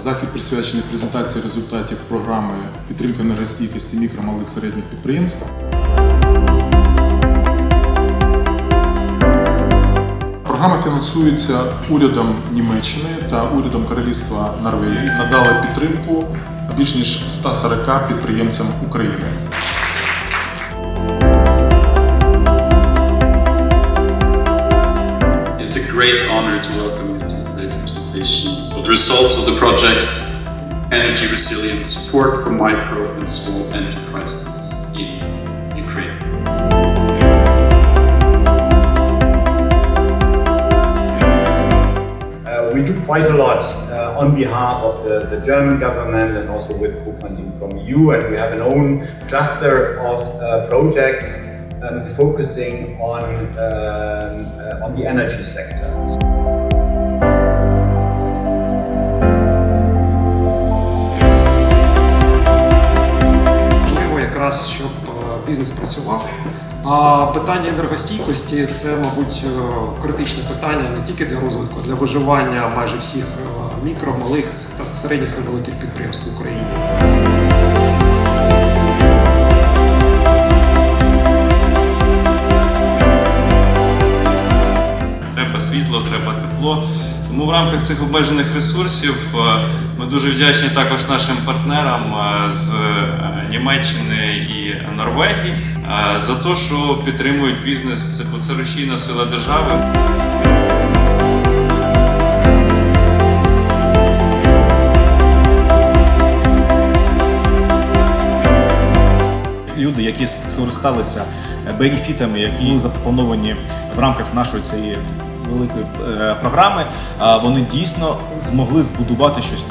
захід присвячений презентації результатів програми підтримки енергостійкості мікро, малих середніх підприємств. Програма фінансується урядом Німеччини та урядом Королівства Норвегії. Надали підтримку більш ніж 140 підприємцям України. Today's presentation of the results of the project Energy Resilience Support for Micro and Small Enterprises in Ukraine. Uh, we do quite a lot uh, on behalf of the, the German government and also with co-funding from EU. And we have an own cluster of uh, projects um, focusing on, um, uh, on the energy sector. Бізнес працював. А питання енергостійкості це, мабуть, е, критичне питання не тільки для розвитку, а для виживання майже всіх е, мікро, малих та середніх і великих підприємств в Україні. треба світло, треба тепло. Тому в рамках цих обмежених ресурсів е, ми дуже вдячні також нашим партнерам е, з е, Німеччини і Норвегії за те, що підтримують бізнес, бо це рушійна сила держави. люди, які скористалися бенефітами, які запропоновані в рамках нашої цієї великої е, програми, вони дійсно змогли збудувати щось.